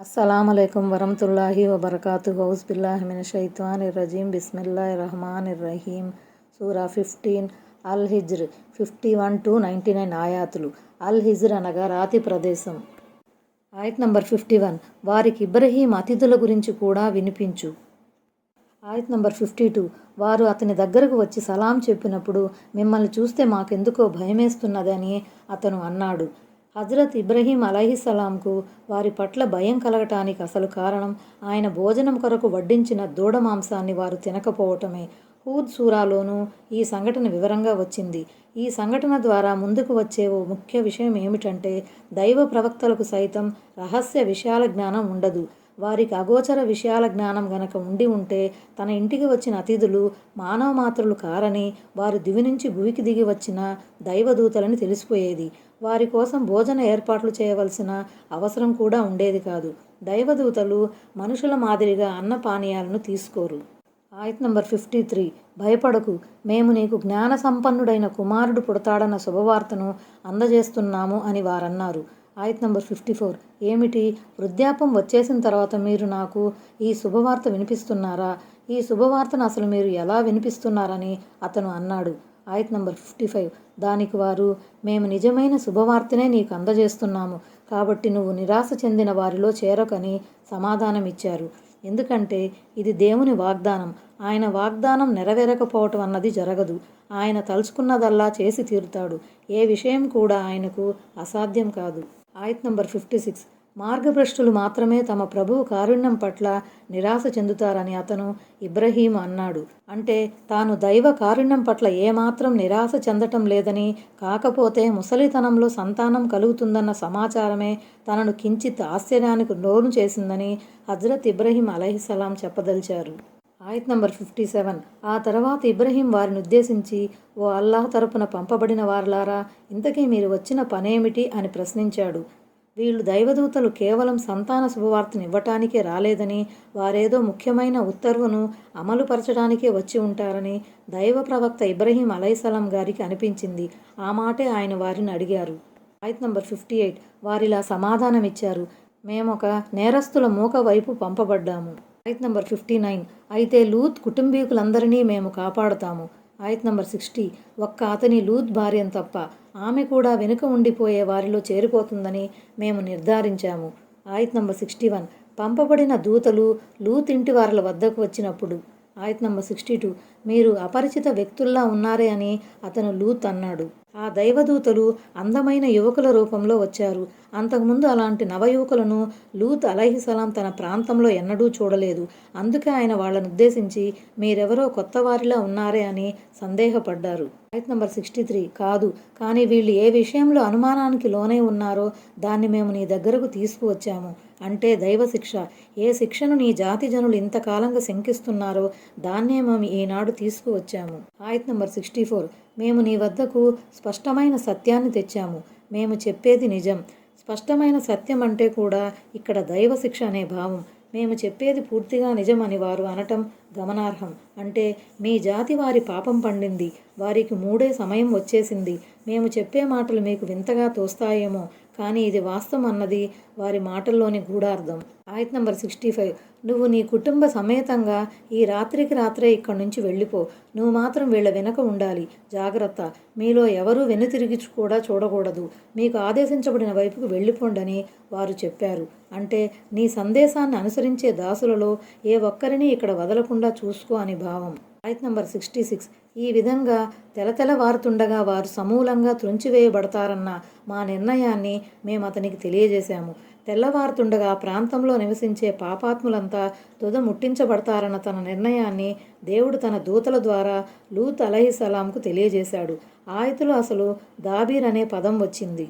అస్సలాముఅలైకుం వరహతుల్లాహి వబర్కాతు. హౌస్ బిల్లాహిమిన షైత్వాన్ రజీం. బిస్మిల్లా రహమాన్ రహీం. సూరా ఫిఫ్టీన్. అల్ హిజ్ర్ fifty one to ninety nine ఆయాతులు. అల్ హిజ్ర్ అనగా రాతి ప్రదేశం. ఆయత్ నంబర్ ఫిఫ్టీ వన్. వారికి ఇబ్రహీం అతిథుల గురించి కూడా వినిపించు. ఆయత్ నంబర్ ఫిఫ్టీ టూ. వారు అతని దగ్గరకు వచ్చి సలాం చెప్పినప్పుడు మిమ్మల్ని చూస్తే మాకెందుకో భయమేస్తున్నదని అతను అన్నాడు. హజరత్ ఇబ్రహీం అలహిసలాంకు వారి పట్ల భయం కలగటానికి అసలు కారణం ఆయన భోజనం కొరకు వడ్డించిన దూడ మాంసాన్ని వారు తినకపోవటమే. హూద్ సూరాలోనూ ఈ సంఘటన వివరంగా వచ్చింది. ఈ సంఘటన ద్వారా ముందుకు వచ్చే ఓ ముఖ్య విషయం ఏమిటంటే దైవ ప్రవక్తలకు సైతం రహస్య విషయాల జ్ఞానం ఉండదు. వారికి అగోచర విషయాల జ్ఞానం గనక ఉండి ఉంటే తన ఇంటికి వచ్చిన అతిథులు మానవ మాత్రులు కారని వారు దివి నుంచి భూమికి దిగి వచ్చిన దైవదూతలని తెలిసిపోయేది. వారి కోసం భోజన ఏర్పాట్లు చేయవలసిన అవసరం కూడా ఉండేది కాదు. దైవదూతలు మనుషుల మాదిరిగా అన్న పానీయాలను తీసుకోరు. ఆయత్ నంబర్ ఫిఫ్టీ త్రీ. భయపడకు. మేము నీకు జ్ఞాన సంపన్నుడైన కుమారుడు పుడతాడన్న శుభవార్తను అందజేస్తున్నాము అని వారన్నారు. ఆయత్ నంబర్ ఫిఫ్టీ ఫోర్. ఏమిటి? వృద్ధాపం వచ్చేసిన తర్వాత మీరు నాకు ఈ శుభవార్త వినిపిస్తున్నారా? ఈ శుభవార్తను అసలు మీరు ఎలా వినిపిస్తున్నారని అతను అన్నాడు. ఆయత్ నంబర్ ఫిఫ్టీ ఫైవ్. దానికి వారు మేము నిజమైన శుభవార్తనే నీకు అందజేస్తున్నాము. కాబట్టి నువ్వు నిరాశ చెందిన వారిలో చేరకని సమాధానం ఇచ్చారు. ఎందుకంటే ఇది దేవుని వాగ్దానం. ఆయన వాగ్దానం నెరవేరకపోవటం అన్నది జరగదు. ఆయన తలుచుకున్నదల్లా చేసి తీరుతాడు. ఏ విషయం కూడా ఆయనకు అసాధ్యం కాదు. ఆయత్ నంబర్ ఫిఫ్టీ సిక్స్. మార్గభ్రష్టులు మాత్రమే తమ ప్రభువు కారుణ్యం పట్ల నిరాశ చెందుతారని అతను ఇబ్రహీం అన్నాడు. అంటే తాను దైవ కారుణ్యం పట్ల ఏమాత్రం నిరాశ చెందటం లేదని కాకపోతే ముసలితనంలో సంతానం కలుగుతుందన్న సమాచారమే తనను కించిత్ ఆశ్చర్యానికి లోను చేసిందని హజరత్ ఇబ్రహీం అలహిసలాం చెప్పదలిచారు. ఆయత్ నంబర్ ఫిఫ్టీ సెవెన్. ఆ తర్వాత ఇబ్రహీం వారిని ఉద్దేశించి ఓ అల్లాహ్ తరపున పంపబడిన వారలారా ఇంతకీ మీరు వచ్చిన పనేమిటి? అని ప్రశ్నించాడు. వీళ్ళు దైవదూతలు కేవలం సంతాన శుభవార్తను ఇవ్వటానికే రాలేదని వారేదో ముఖ్యమైన ఉత్తర్వును అమలుపరచడానికే వచ్చి ఉంటారని దైవ ప్రవక్త ఇబ్రహీం అలైసలాం గారికి అనిపించింది. ఆ మాటే ఆయన వారిని అడిగారు. ఆయత్ నంబర్ ఫిఫ్టీ ఎయిట్ వారిలా సమాధానమిచ్చారు మేమొక నేరస్తుల మూక వైపు పంపబడ్డాము. ఆయత్ నంబర్ ఫిఫ్టీ నైన్ అయితే లూత్ కుటుంబీకులందరినీ మేము కాపాడుతాము. ఆయత్ నంబర్ సిక్స్టీ. ఒక్క అతని లూత్ భార్యను తప్ప ఆమె కూడా వెనుక ఉండిపోయే వారిలో చేరిపోతుందని మేము నిర్ధారించాము. ఆయత్ నంబర్ సిక్స్టీ వన్. పంపబడిన దూతలు లూత్ ఇంటి వారిల వద్దకు వచ్చినప్పుడు ఆయత్ నంబర్ సిక్స్టీ టూ. మీరు అపరిచిత వ్యక్తుల్లా ఉన్నారే అని అతను లూత్ అన్నాడు. ఆ దైవదూతలు అందమైన యువకుల రూపంలో వచ్చారు. అంతకుముందు అలాంటి నవయువకులను లూత్ అలహిసలాం తన ప్రాంతంలో ఎన్నడూ చూడలేదు. అందుకే ఆయన వాళ్ళను ఉద్దేశించి మీరెవరో కొత్త వారిలా ఉన్నారే అని సందేహపడ్డారు. రైట్ నంబర్ సిక్స్టీ త్రీ కాదు కానీ వీళ్ళు ఏ విషయంలో అనుమానానికి లోనే ఉన్నారో దాన్ని మేము నీ దగ్గరకు తీసుకువచ్చాము. అంటే దైవ శిక్ష. ఏ శిక్షను నీ జాతి జనులు ఇంతకాలంగా శంకిస్తున్నారో దాన్నే మేము ఈనాడు తీసుకువచ్చాము. ఆయత్ నంబర్ సిక్స్టీ ఫోర్ మేము నీ వద్దకు స్పష్టమైన సత్యాన్ని తెచ్చాము. మేము చెప్పేది నిజం. స్పష్టమైన సత్యం అంటే కూడా ఇక్కడ దైవ శిక్ష అనే భావం. మేము చెప్పేది పూర్తిగా నిజమని వారు అనటం గమనార్హం. అంటే మీ జాతి వారి పాపం పండింది వారికి మూడే సమయం వచ్చేసింది. మేము చెప్పే మాటలు మీకు వింతగా తోస్తాయేమో. కానీ ఇది వాస్తవం అన్నది వారి మాటల్లోని గూఢార్థం. ఆయత్ నంబర్ సిక్స్టీ ఫైవ్. నువ్వు నీ కుటుంబ సమేతంగా ఈ రాత్రికి రాత్రే ఇక్కడి నుంచి వెళ్ళిపో. నువ్వు మాత్రం వీళ్ళ వెనక ఉండాలి. జాగ్రత్త. మీలో ఎవరూ వెనుతిరిగి కూడా చూడకూడదు. మీకు ఆదేశించబడిన వైపుకు వెళ్ళిపోండని వారు చెప్పారు. అంటే నీ సందేశాన్ని అనుసరించే దాసులలో ఏ ఒక్కరిని ఇక్కడ వదలకుండా చూసుకో అని భావం. ఆయత్ నంబర్ సిక్స్టీ సిక్స్ ఈ విధంగా తెలతెలవారుతుండగా వారు సమూలంగా త్రుంచివేయబడతారన్న మా నిర్ణయాన్ని మేము అతనికి తెలియజేశాము. తెల్లవారుతుండగా ప్రాంతంలో నివసించే పాపాత్ములంతా తుద ముట్టించబడతారన్న తన నిర్ణయాన్ని దేవుడు తన దూతల ద్వారా లూత్ అలహిసలాంకు తెలియజేశాడు. ఆయతులు అసలు దాబీర్ అనే పదం వచ్చింది.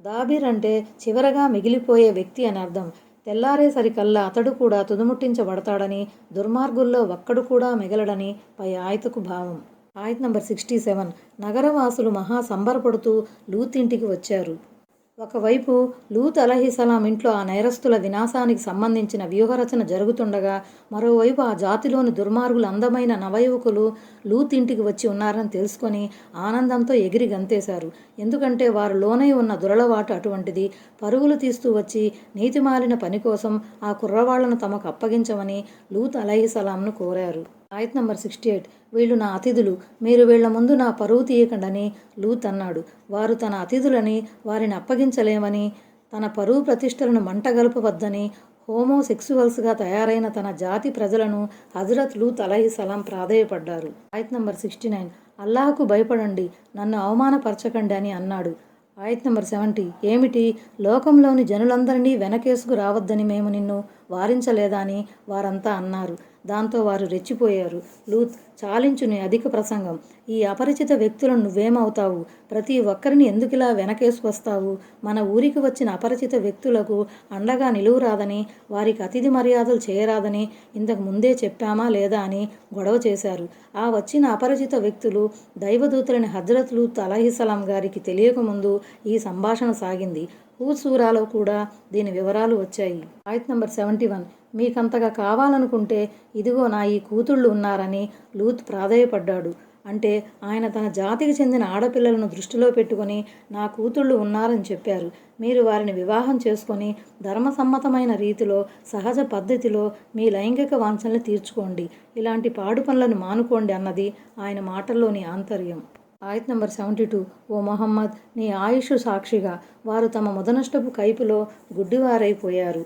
దాబీర్ అంటే చివరగా మిగిలిపోయే వ్యక్తి అని అర్థం. తెల్లారేసరికల్లా అతడు కూడా తుదముట్టించబడతాడని దుర్మార్గుల్లో ఒక్కడు కూడా మిగలడని పై ఆయతకు భావం. ఆయత్ నంబర్ సిక్స్టీ సెవెన్. నగరవాసులు మహా సంబరపడుతూ లూత్ ఇంటికి వచ్చారు. ఒకవైపు లూత్ అలహిసలాం ఇంట్లో ఆ నేరస్తుల వినాశానికి సంబంధించిన వ్యూహరచన జరుగుతుండగా మరోవైపు ఆ జాతిలోని దుర్మార్గులు అందమైన నవయువకులు లూత్ ఇంటికి వచ్చి ఉన్నారని తెలుసుకొని ఆనందంతో ఎగిరి గంతేశారు. ఎందుకంటే వారు లోనై ఉన్న దురలవాటు అటువంటిది పరుగులు తీస్తూ వచ్చి నీతిమాలిన పని కోసం ఆ కుర్రవాళ్ళను తమకు అప్పగించమని లూత్ అలహిసలాంను కోరారు. ఆయత్ నంబర్ సిక్స్టీ ఎయిట్. వీళ్ళు నా అతిథులు. మీరు వీళ్ళ ముందు నా పరువు తీయకండని లూత్ అన్నాడు. వారు తన అతిథులని వారిని అప్పగించలేమని తన పరువు ప్రతిష్టలను మంటగలపవద్దని హోమోసెక్సువల్స్గా తయారైన తన జాతి ప్రజలను హజరత్ లూత్ అలహి సలాం ప్రాధేయపడ్డారు. ఆయత్ నంబర్ సిక్స్టీ నైన్. అల్లాహకు భయపడండి నన్ను అవమానపరచకండి అని అన్నాడు. ఆయత్ నంబర్ సెవెంటీ. ఏమిటి? లోకంలోని జనులందరినీ వెనకేసుకు రావద్దని మేము నిన్ను వారించలేదా అని వారంతా అన్నారు. దాంతో వారు రెచ్చిపోయారు. లూత్ చాలించు నీ అధిక ప్రసంగం. ఈ అపరిచిత వ్యక్తులను నువ్వేమవుతావు? ప్రతి ఒక్కరిని ఎందుకిలా వెనకేసుకొస్తావు? మన ఊరికి వచ్చిన అపరిచిత వ్యక్తులకు అండగా నిలువురాదని వారికి అతిథి మర్యాదలు చేయరాదని ఇంతకు ముందే చెప్పామా లేదా అని గొడవ చేశారు. ఆ వచ్చిన అపరిచిత వ్యక్తులు దైవదూతులని హజరత్ లూత్ అలహిసలాం గారికి తెలియకముందు ఈ సంభాషణ సాగింది. హూసూరాలో కూడా దీని వివరాలు వచ్చాయి. ఆయత్ నంబర్ సెవెంటీ వన్. మీకంతగా కావాలనుకుంటే ఇదిగో నా ఈ కూతుళ్ళు ఉన్నారని లూత్ ప్రాధేయపడ్డాడు. అంటే ఆయన తన జాతికి చెందిన ఆడపిల్లలను దృష్టిలో పెట్టుకొని నా కూతుళ్ళు ఉన్నారని చెప్పారు. మీరు వారిని వివాహం చేసుకొని ధర్మసమ్మతమైన రీతిలో సహజ పద్ధతిలో మీ లైంగిక వాంఛల్ని తీర్చుకోండి. ఇలాంటి పాడు పనులను మానుకోండి అన్నది ఆయన మాటల్లోని ఆంతర్యం. ఆయత్ నంబర్ సెవెంటీ టూ. ఓ మహమ్మద్ నీ ఆయుష్ సాక్షిగా వారు తమ మొదనష్టపు కైపులో గుడ్డివారైపోయారు.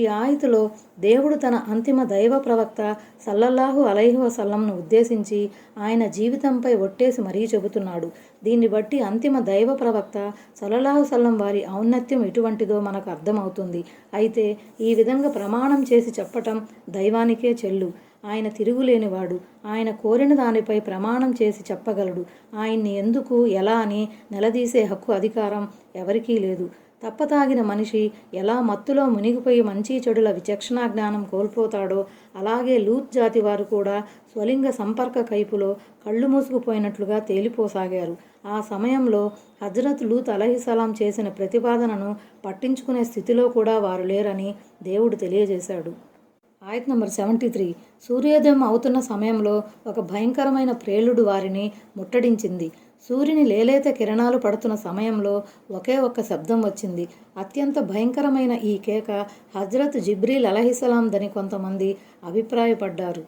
ఈ ఆయుతులో దేవుడు తన అంతిమ దైవ ప్రవక్త సల్లల్లాహు అలైహి వసల్లంను ఉద్దేశించి ఆయన జీవితంపై ఒట్టేసి మరీ చెబుతున్నాడు. దీన్ని బట్టి అంతిమ దైవ ప్రవక్త సల్లల్లాహు సల్లం వారి ఔన్నత్యం ఎటువంటిదో మనకు అర్థమవుతుంది. అయితే ఈ విధంగా ప్రమాణం చేసి చెప్పటం దైవానికే చెల్లు. ఆయన తిరుగులేనివాడు. ఆయన కోరిన దానిపై ప్రమాణం చేసి చెప్పగలడు. ఆయన్ని ఎందుకు ఎలా అని నిలదీసే హక్కు అధికారం ఎవరికీ లేదు. తప్పతాగిన మనిషి ఎలా మత్తులో మునిగిపోయి మంచి చెడుల విచక్షణ జ్ఞానం కోల్పోతాడో అలాగే లూత్ జాతి వారు కూడా స్వలింగ సంపర్క కైపులో కళ్ళు మూసుకుపోయినట్లుగా తేలిపోసాగారు. ఆ సమయంలో హజరత్ లూత్ అలహిసలాం చేసిన ప్రతిపాదనను పట్టించుకునే స్థితిలో కూడా వారు లేరని దేవుడు తెలియజేశాడు. ఆయత్ నంబర్ సెవెంటీ త్రీ. సూర్యోదయం అవుతున్న సమయంలో ఒక భయంకరమైన ప్రేలుడు వారిని ముట్టడించింది. సూర్యుని లేలేత కిరణాలు పడుతున్న సమయంలో ఒకే ఒక్క శబ్దం వచ్చింది. అత్యంత భయంకరమైన ఈ కేక హజ్రత్ జిబ్రీల్ అలహిసలాందని కొంతమంది అభిప్రాయపడ్డారు.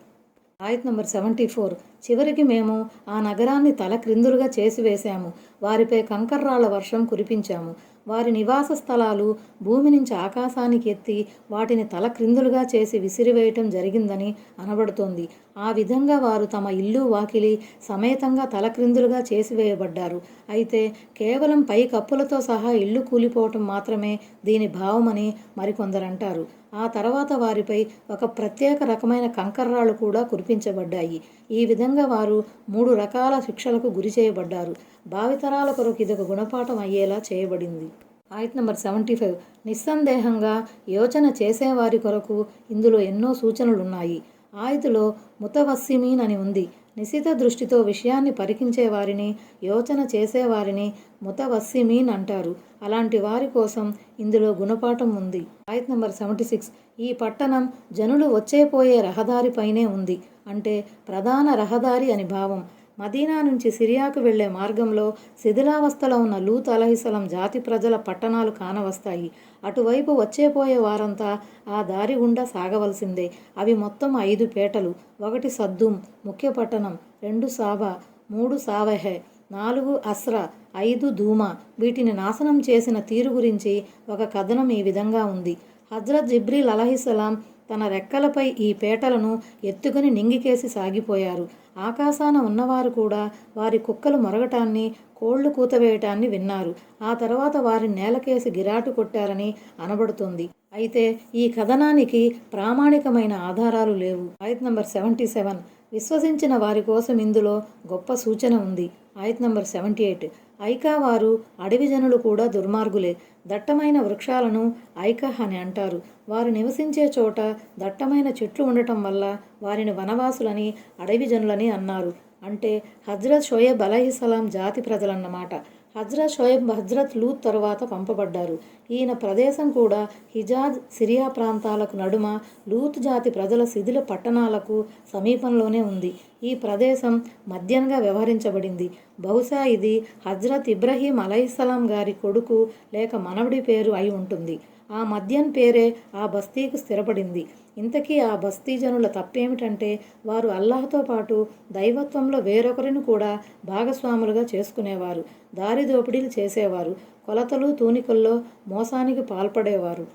ఆయత్ నంబర్ సెవెంటీ ఫోర్. చివరికి మేము ఆ నగరాన్ని తల క్రిందులుగా చేసివేశాము. వారిపై కంకర్రాళ్ళ వర్షం కురిపించాము. వారి నివాస స్థలాలు భూమి నుంచి ఆకాశానికి ఎత్తి వాటిని తల క్రిందులుగా చేసి విసిరివేయటం జరిగిందని అనబడుతోంది. ఆ విధంగా వారు తమ ఇల్లు వాకిలి సమేతంగా తల క్రిందులుగా చేసివేయబడ్డారు. అయితే కేవలం పై కప్పులతో సహా ఇల్లు కూలిపోవటం మాత్రమే దీని భావమని మరికొందరంటారు. ఆ తర్వాత వారిపై ఒక ప్రత్యేక రకమైన కంకర్రాళ్ళు కూడా కురిపించబడ్డాయి. ఈ విధంగా వారు మూడు రకాల శిక్షలకు గురి చేయబడ్డారు. భావితరాల కొరకు ఇదొక గుణపాఠం అయ్యేలా చేయబడింది. ఆయత్ నెంబర్ సెవెంటీ ఫైవ్. నిస్సందేహంగా యోచన చేసేవారి కొరకు ఇందులో ఎన్నో సూచనలున్నాయి. ఆయతులో ముతవస్సిమీన్ అని ఉంది. నిశిత దృష్టితో విషయాన్ని పరికించేవారిని యోచన చేసేవారిని ముతవస్సిమీన్ అంటారు. అలాంటి వారి కోసం ఇందులో గుణపాఠం ఉంది. ఆయత్ నంబర్ సెవెంటీ సిక్స్. ఈ పట్టణం జనులు వచ్చేపోయే రహదారిపైనే ఉంది. అంటే ప్రధాన రహదారి అని భావం. మదీనా నుంచి సిరియాకు వెళ్ళే మార్గంలో శిథిలావస్థలో ఉన్న లూత్ అలహిసలం జాతి ప్రజల పట్టణాలు కానవస్తాయి. అటువైపు వచ్చేపోయే వారంతా ఆ దారి గుండా సాగవలసిందే. అవి మొత్తం ఐదు పేటలు. ఒకటి సద్దుం ముఖ్య పట్టణం రెండు సాబా మూడు సావహే నాలుగు అస్రా ఐదు ధూమ. వీటిని నాశనం చేసిన తీరు గురించి ఒక కథనం ఈ విధంగా ఉంది. హజ్రత్ జిబ్రీల్ అలహిసలాం తన రెక్కలపై ఈ పేటలను ఎత్తుకుని నింగికేసి సాగిపోయారు. ఆకాశాన ఉన్నవారు కూడా వారి కుక్కలు మొరగటాన్ని కోళ్ళు కూతవేయటాన్ని విన్నారు. ఆ తర్వాత వారి నేలకేసి గిరాటు కొట్టారని అనబడుతుంది. అయితే ఈ కథనానికి ప్రామాణికమైన ఆధారాలు లేవు. ఆయత్ నంబర్ సెవెంటీ సెవెన్. విశ్వసించిన వారి కోసం ఇందులో గొప్ప సూచన ఉంది. ఆయత్ నంబర్ సెవెంటీ ఎయిట్. ఐకా వారు అడవి జనులు కూడా దుర్మార్గులే. దట్టమైన వృక్షాలను ఐకహ్ అని అంటారు. వారు నివసించే చోట దట్టమైన చెట్లు ఉండటం వల్ల వారిని వనవాసులని అడవి జనులని అన్నారు. అంటే హజ్రత్ షోయబ్ అలహిసలాం జాతి ప్రజలన్నమాట. హజ్రత్ షోయబ్ హజ్రత్ లూత్ తరువాత పంపబడ్డారు. ఈయన ప్రదేశం కూడా హిజాజ్ సిరియా ప్రాంతాలకు నడుమ లూత్ జాతి ప్రజల శిథిల పట్టణాలకు సమీపంలోనే ఉంది. ఈ ప్రదేశం మద్యంగా వ్యవహరించబడింది. బహుశా ఇది హజ్రత్ ఇబ్రహీం అలైహిస్సలాం గారి కొడుకు లేక మనవడి పేరు అయి ఉంటుంది. ఆ మద్యన్ పేరే ఆ బస్తీకు స్థిరపడింది. ఇంతకీ ఆ బస్తీ జనుల తప్పేమిటంటే వారు అల్లాహ్తో పాటు దైవత్వంలో వేరొకరిని కూడా భాగస్వాములుగా చేసుకునేవారు దారి దోపిడీలు చేసేవారు కొలతలు తూనికల్లో మోసానికి పాల్పడేవారు.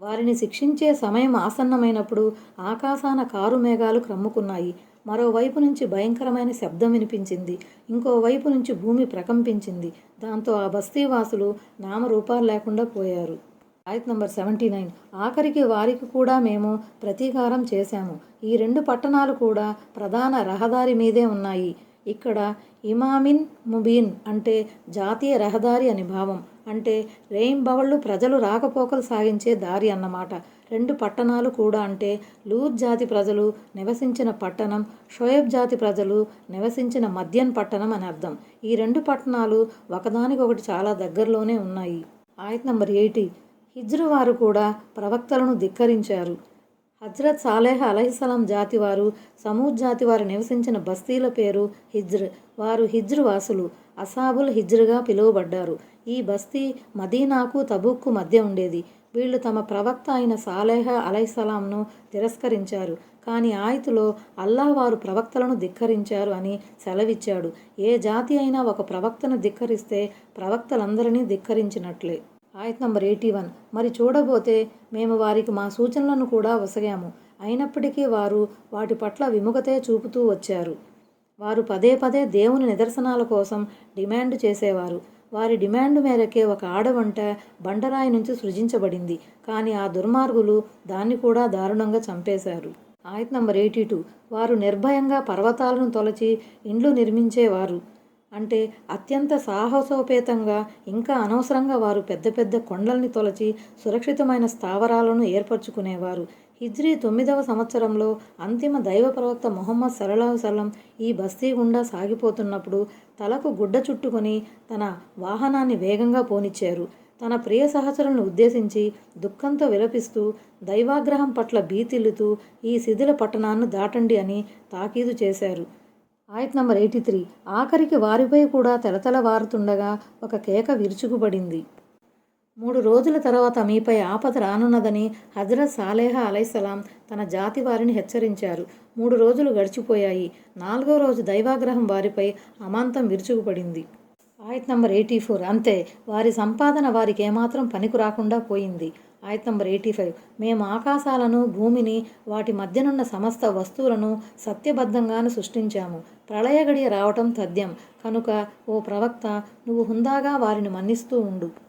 వారిని శిక్షించే సమయం ఆసన్నమైనప్పుడు ఆకాశాన కారు మేఘాలు క్రమ్ముకున్నాయి. మరోవైపు నుంచి భయంకరమైన శబ్దం వినిపించింది. ఇంకోవైపు నుంచి భూమి ప్రకంపించింది. దాంతో ఆ బస్తీవాసులు నామరూపాలు లేకుండా పోయారు. ఆయత్ నంబర్ సెవెంటీ నైన్ ఆఖరికి వారికి కూడా మేము ప్రతీకారం చేశాము. ఈ రెండు పట్టణాలు కూడా ప్రధాన రహదారి మీదే ఉన్నాయి. ఇక్కడ ఇమామిన్ ముబీన్ అంటే జాతీయ రహదారి అని భావం. అంటే రెయిన్బవళ్ళు ప్రజలు రాకపోకలు సాగించే దారి అన్నమాట. రెండు పట్టణాలు కూడా అంటే లూత్ జాతి ప్రజలు నివసించిన పట్టణం షోయబ్ జాతి ప్రజలు నివసించిన మద్యన్ పట్టణం అని అర్థం. ఈ రెండు పట్టణాలు ఒకదానికొకటి చాలా దగ్గరలోనే ఉన్నాయి. ఆయత్ నంబర్ ఎయిటీ హిజ్రు వారు కూడా ప్రవక్తలను ధిక్కరించారు. హజ్రత్ సాలేహ అలహిసలాం జాతి వారు సమూద్ జాతి వారు నివసించిన బస్తీల పేరు హిజ్ర్. వారు హిజ్రు వాసులు అసాబుల్ హిజ్రుగా పిలువబడ్డారు. ఈ బస్తీ మదీనాకు తబూక్కు మధ్య ఉండేది. వీళ్ళు తమ ప్రవక్త అయిన సాలేహ అలైసలాంను తిరస్కరించారు. కానీ ఆయతులో అల్లాహ్ వారు ప్రవక్తలను ధిక్కరించారు అని సెలవిచ్చాడు. ఏ జాతి అయినా ఒక ప్రవక్తను ధిక్కరిస్తే ప్రవక్తలందరినీ ధిక్కరించినట్లే. ఆయత్ నంబర్ ఎయిటీ వన్. మరి చూడబోతే మేము వారికి మా సూచనలను కూడా వసగాము. అయినప్పటికీ వారు వాటి పట్ల విముఖతే చూపుతూ వచ్చారు. వారు పదే పదే దేవుని నిదర్శనాల కోసం డిమాండ్ చేసేవారు. వారి డిమాండ్ మేరకే ఒక ఆడవంట బండరాయి నుంచి సృజించబడింది. కానీ ఆ దుర్మార్గులు దాన్ని కూడా దారుణంగా చంపేశారు. ఆయత్ నంబర్ ఎయిటీ టూ. వారు నిర్భయంగా పర్వతాలను తొలచి ఇండ్లు నిర్మించేవారు. అంటే అత్యంత సాహసోపేతంగా ఇంకా అనవసరంగా వారు పెద్ద పెద్ద కొండల్ని తొలచి సురక్షితమైన స్థావరాలను ఏర్పరచుకునేవారు. హిజ్రీ తొమ్మిదవ సంవత్సరంలో అంతిమ దైవ ప్రవక్త మొహమ్మద్ సల్లాహు ఈ బస్తీ గుండా సాగిపోతున్నప్పుడు తలకు గుడ్డ చుట్టుకొని తన వాహనాన్ని వేగంగా పోనిచ్చారు. తన ప్రియ సహచరులను ఉద్దేశించి దుఃఖంతో విలపిస్తూ దైవాగ్రహం పట్ల భీతిల్లుతూ ఈ శిథిల పట్టణాన్ని దాటండి అని తాకీదు చేశారు. ఆయత్ నంబర్ ఎయిటీ త్రీ. ఆఖరికి వారిపై కూడా తెలతెలవారుతుండగా ఒక కేక విరుచుకుపడింది. మూడు రోజుల తర్వాత మీపై ఆపద రానున్నదని హజరత్ సాలేహ అలైసలాం తన జాతి వారిని హెచ్చరించారు. మూడు రోజులు గడిచిపోయాయి. నాలుగో రోజు దైవాగ్రహం వారిపై అమాంతం విరుచుకుపడింది. ఆయత్ నంబర్ ఎయిటీ ఫోర్. అంతే వారి సంపాదన వారికి ఏమాత్రం పనికి రాకుండా పోయింది. ఆయత నంబర్ ఎయిటీ ఫైవ్. మేము ఆకాశాలను భూమిని వాటి మధ్యనున్న సమస్త వస్తువులను సత్యబద్ధంగాను సృష్టించాము. ప్రళయ గడియ రావటం తథ్యం. కనుక ఓ ప్రవక్త నువ్వు హుందాగా వారిని మన్నిస్తూ ఉండు.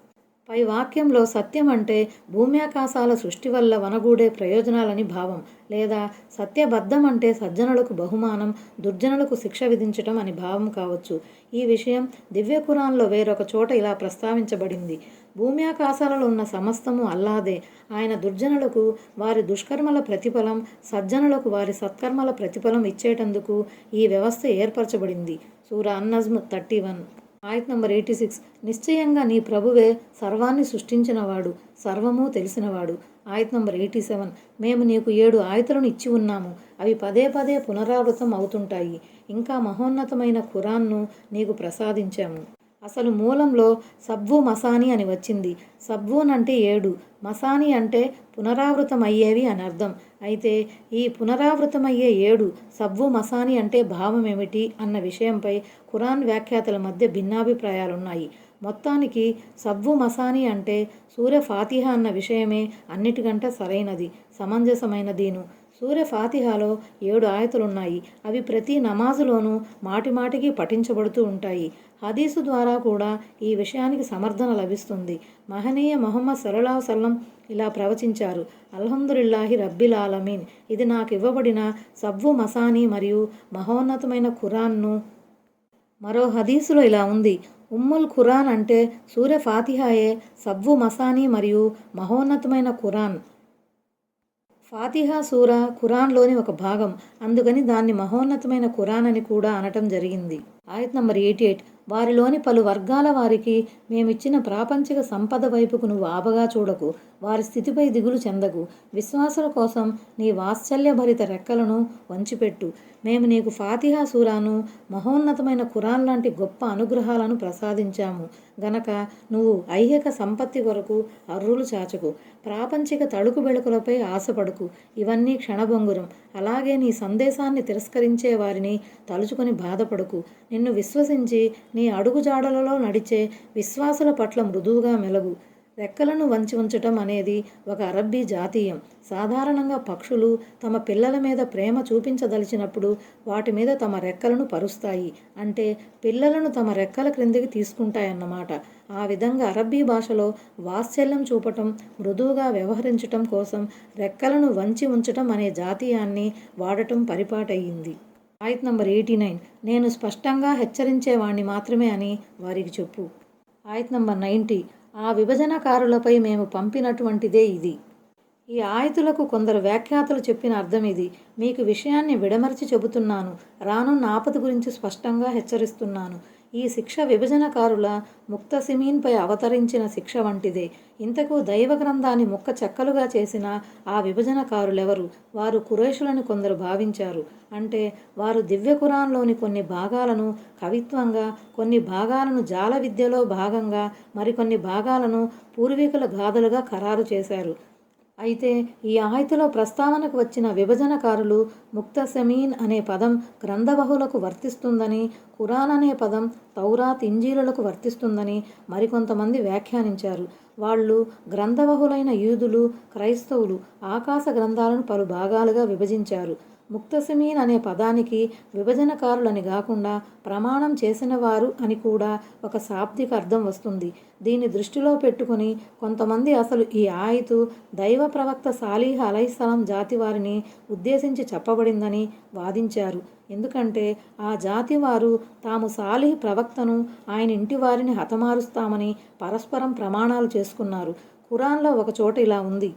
పై వాక్యంలో సత్యం అంటే భూమ్యాకాశాల సృష్టి వల్ల వనగూడే ప్రయోజనాలని భావం లేదా సత్యబద్ధం అంటే సజ్జనులకు బహుమానం దుర్జనులకు శిక్ష విధించటం అని భావం కావచ్చు. ఈ విషయం దివ్య కురాన్లో వేరొక చోట ఇలా ప్రస్తావించబడింది. భూమ్యాకాశాలలో ఉన్న సమస్తము అల్లాదే. ఆయన దుర్జనులకు వారి దుష్కర్మల ప్రతిఫలం సజ్జనులకు వారి సత్కర్మల ప్రతిఫలం ఇచ్చేటందుకు ఈ వ్యవస్థ ఏర్పరచబడింది. సూరా అన్నజ్మ్ థర్టీ వన్. ఆయత్ నంబర్ ఎయిటీ సిక్స్. నిశ్చయంగా నీ ప్రభువే సర్వాన్ని సృష్టించినవాడు సర్వము తెలిసినవాడు. ఆయత్ నంబర్ ఎయిటీ సెవెన్. మేము నీకు ఏడు ఆయతలను ఇచ్చి ఉన్నాము. అవి పదే పదే పునరావృతం అవుతుంటాయి ఇంకా మహోన్నతమైన ఖురాన్ను నీకు ప్రసాదించాము. అసలు మూలంలో సబ్వు మసాని అని వచ్చింది. సబ్వూన్ అంటే ఏడు. మసాని అంటే పునరావృతం అయ్యేవి అని అర్థం. అయితే ఈ పునరావృతమయ్యే ఏడు సబ్వు మసాని అంటే భావం ఏమిటి అన్న విషయంపై ఖురాన్ వ్యాఖ్యాతల మధ్య భిన్నాభిప్రాయాలున్నాయి. మొత్తానికి సబ్వు మసాని అంటే సూర్య ఫాతిహ అన్న విషయమే అన్నిటికంటే సరైనది సమంజసమైనదీను. సూర్య ఫాతిహాలో ఏడు ఆయతులున్నాయి. అవి ప్రతి నమాజులోనూ మాటిమాటికి పఠించబడుతూ ఉంటాయి. హదీసు ద్వారా కూడా ఈ విషయానికి సమర్థన లభిస్తుంది. మహనీయ మొహమ్మద్ సల్లా సల్లం ఇలా ప్రవచించారు. అల్హందుల్లాహి రబ్బిల్ ఆలమీన్. ఇది నాకు ఇవ్వబడిన సబ్వు మసానీ మరియు మహోన్నతమైన ఖురాన్ను. మరో హదీసులో ఇలా ఉంది. ఉమ్ముల్ ఖురాన్ అంటే సూర్య ఫాతిహాయే సబ్వు మసానీ మరియు మహోన్నతమైన ఖురాన్. ఫాతిహా సూర ఖురాన్లోని ఒక భాగం. అందుకని దాన్ని మహోన్నతమైన ఖురాన్ అని కూడా అనటం జరిగింది. ఆయత్ నంబర్ ఎయిటీ ఎయిట్. వారిలోని పలు వర్గాల వారికి మేమిచ్చిన ప్రాపంచిక సంపద వైపుకు నువ్వు ఆబగా చూడకు. వారి స్థితిపై దిగులు చెందకు. విశ్వాసుల కోసం నీ వాత్సల్యభరిత రెక్కలను వంచిపెట్టు. మేము నీకు ఫాతిహా సూరాను మహోన్నతమైన ఖురాన్ లాంటి గొప్ప అనుగ్రహాలను ప్రసాదించాము. గనక నువ్వు ఐహిక సంపత్తి కొరకు అర్రులు చాచకు. ప్రాపంచిక తడుకు బెళుకులపై ఆశపడుకు. ఇవన్నీ క్షణభంగురం. అలాగే నీ సందేశాన్ని తిరస్కరించే వారిని తలుచుకొని బాధపడుకు. నిన్ను విశ్వసించి నీ అడుగుజాడలలో నడిచే విశ్వాసుల పట్ల మృదువుగా మెలగు. రెక్కలను వంచి ఉంచటం అనేది ఒక అరబ్బీ జాతీయం. సాధారణంగా పక్షులు తమ పిల్లల మీద ప్రేమ చూపించదలిచినప్పుడు వాటి మీద తమ రెక్కలను పరుస్తాయి. అంటే పిల్లలను తమ రెక్కల క్రిందికి తీసుకుంటాయన్నమాట. ఆ విధంగా అరబ్బీ భాషలో వాత్సల్యం చూపటం మృదువుగా వ్యవహరించటం కోసం రెక్కలను వంచి ఉంచటం అనే జాతీయాన్ని వాడటం పరిపాటయ్యింది ఆయత్ నంబర్ ఎయిటీ నైన్. నేను స్పష్టంగా హెచ్చరించేవాణ్ణి మాత్రమే అని వారికి చెప్పు. ఆయత్ నంబర్ నైంటీ. ఆ విభజనకారులపై మేము పంపినటువంటిదే ఇది. ఈ ఆయతులకు కొందరు వ్యాఖ్యాతలు చెప్పిన అర్థం ఇది. మీకు విషయాన్ని విడమర్చి చెబుతున్నాను. రానున్న ఆపద గురించి స్పష్టంగా హెచ్చరిస్తున్నాను. ఈ శిక్ష విభజనకారుల ముక్తసిమీన్పై అవతరించిన శిక్ష వంటిదే. ఇంతకు దైవ గ్రంథాన్ని ముక్క చెక్కలుగా చేసిన ఆ విభజనకారులెవరు? వారు కురేషులను కొందరు భావించారు. అంటే వారు దివ్య కురాన్లోని కొన్ని భాగాలను కవిత్వంగా కొన్ని భాగాలను జాల విద్యలో భాగంగా మరికొన్ని భాగాలను పూర్వీకుల గాథలుగా ఖరారు చేశారు. అయితే ఈ ఆయితలో ప్రస్తావనకు వచ్చిన విభజనకారులు ముక్తసమీన్ అనే పదం గ్రంథబహులకు వర్తిస్తుందని ఖురాన్ అనే పదం తౌరాత్ ఇంజీలులకు వర్తిస్తుందని మరికొంతమంది వ్యాఖ్యానించారు. వాళ్ళు గ్రంథబహులైన యూదులు క్రైస్తవులు ఆకాశ గ్రంథాలను పలు భాగాలుగా విభజించారు. ముక్తసిమీన్ అనే పదానికి విభజనకారులని కాకుండా ప్రమాణం చేసిన వారు అని కూడా ఒక శాబ్దిక అర్థం వస్తుంది. దీన్ని దృష్టిలో పెట్టుకుని కొంతమంది అసలు ఈ ఆయుతు దైవ ప్రవక్త సాలీహ అలైసలం జాతి వారిని ఉద్దేశించి చెప్పబడిందని వాదించారు. ఎందుకంటే ఆ జాతి వారు తాము సాలిహ్ ప్రవక్తను ఆయన ఇంటి వారిని హతమారుస్తామని పరస్పరం ప్రమాణాలు చేసుకున్నారు. ఖురాన్లో ఒక చోట ఇలా ఉంది.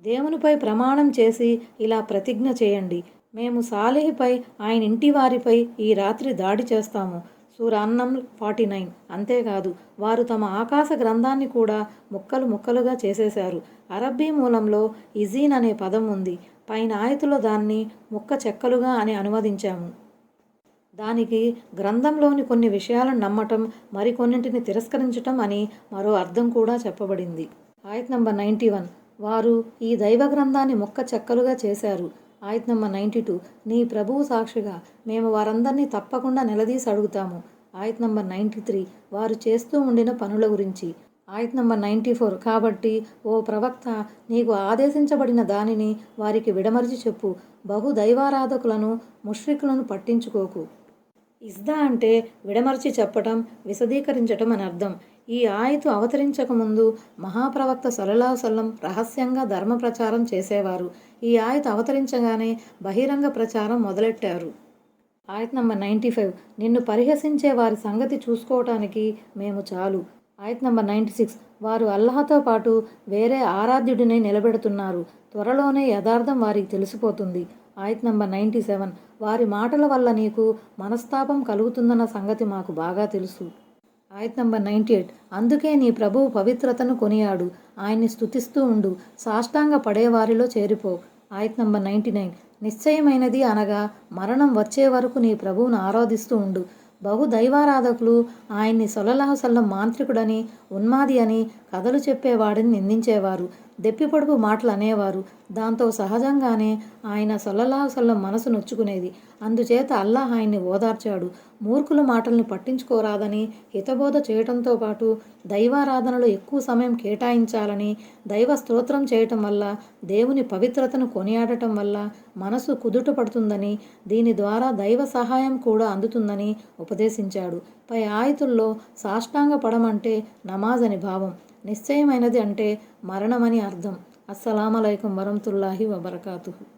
దేవునిపై ప్రమాణం చేసి ఇలా ప్రతిజ్ఞ చేయండి. మేము సాలిహిపై ఆయన ఇంటి వారిపై ఈ రాత్రి దాడి చేస్తాము. సూరాన్నం ఫార్టీ నైన్. అంతేకాదు వారు తమ ఆకాశ గ్రంథాన్ని కూడా ముక్కలు ముక్కలుగా చేసేశారు. అరబ్బీ మూలంలో ఇజీన్ అనే పదం ఉంది. పైన ఆయతులో దాన్ని ముక్క చెక్కలుగా అని అనువదించాము. దానికి గ్రంథంలోని కొన్ని విషయాలను నమ్మటం మరికొన్నింటిని తిరస్కరించటం అని మరో అర్థం కూడా చెప్పబడింది. ఆయత్ నంబర్ నైంటీ వన్. వారు ఈ దైవ గ్రంథాన్ని మొక్క చెక్కలుగా చేశారు. ఆయత్ నంబర్ నైంటీ టూ నీ ప్రభువు సాక్షిగా మేము వారందరినీ తప్పకుండా నిలదీసి అడుగుతాము. ఆయత్ నంబర్ నైంటీ త్రీ వారు చేస్తూ ఉండిన పనుల గురించి. ఆయత్ నంబర్ నైంటీ ఫోర్ కాబట్టి ఓ ప్రవక్త నీకు ఆదేశించబడిన దానిని వారికి విడమరిచి చెప్పు. బహు దైవారాధకులను ముష్రికులను పట్టించుకోకు. ఇస్దా అంటే విడమర్చి చెప్పటం విశదీకరించటం అని అర్థం. ఈ ఆయతు అవతరించకముందు మహాప్రవక్త సల్లాహసల్లం రహస్యంగా ధర్మ ప్రచారం చేసేవారు. ఈ ఆయతు అవతరించగానే బహిరంగ ప్రచారం మొదలెట్టారు. ఆయత నంబర్ నైంటీ ఫైవ్. నిన్ను పరిహసించే వారి సంగతి చూసుకోవటానికి మేము చాలు. ఆయత్ నంబర్ నైంటీ సిక్స్. వారు అల్లాహతో పాటు వేరే ఆరాధ్యుడిని నిలబెడుతున్నారు. త్వరలోనే యథార్థం వారికి తెలిసిపోతుంది. ఆయత్ నంబర్ నైంటీ సెవెన్. వారి మాటల వల్ల నీకు మనస్తాపం కలుగుతుందన్న సంగతి మాకు బాగా తెలుసు. ఆయత్ నంబర్ నైంటీ ఎయిట్. అందుకే నీ ప్రభువు పవిత్రతను కొనియాడు. ఆయన్ని స్తుతిస్తూ ఉండు. సాష్టాంగ పడేవారిలో చేరిపో. ఆయత్ నంబర్ నైంటీ నైన్. నిశ్చయమైనది అనగా మరణం వచ్చే వరకు నీ ప్రభువును ఆరాధిస్తూ ఉండు. బహు దైవారాధకులు ఆయన్ని సొలలాహసల్లం మాంత్రికుడని ఉన్మాది అని కథలు చెప్పేవాడిని నిందించేవారు. దెప్పిపడుపు మాటలు అనేవారు దాంతో సహజంగానే ఆయన సొల్లలాహసల్లం మనసు నొచ్చుకునేది. అందుచేత అల్లాహ్ ఆయన్ని ఓదార్చాడు. మూర్ఖుల మాటల్ని పట్టించుకోరాదని హితబోధ చేయటంతో పాటు దైవారాధనలో ఎక్కువ సమయం కేటాయించాలని దైవ స్తోత్రం చేయటం వల్ల దేవుని పవిత్రతను కొనియాడటం వల్ల మనసు కుదుట పడుతుందని దీని ద్వారా దైవ సహాయం కూడా అందుతుందని ఉపదేశించాడు. పై ఆయుతుల్లో సాష్టాంగ పడమంటే నమాజ్ అని భావం. నిశ్చయమైనది అంటే మరణమని అర్థం. అస్సలామలైకం వరంతుల్లాహి వబర్కాతుహు.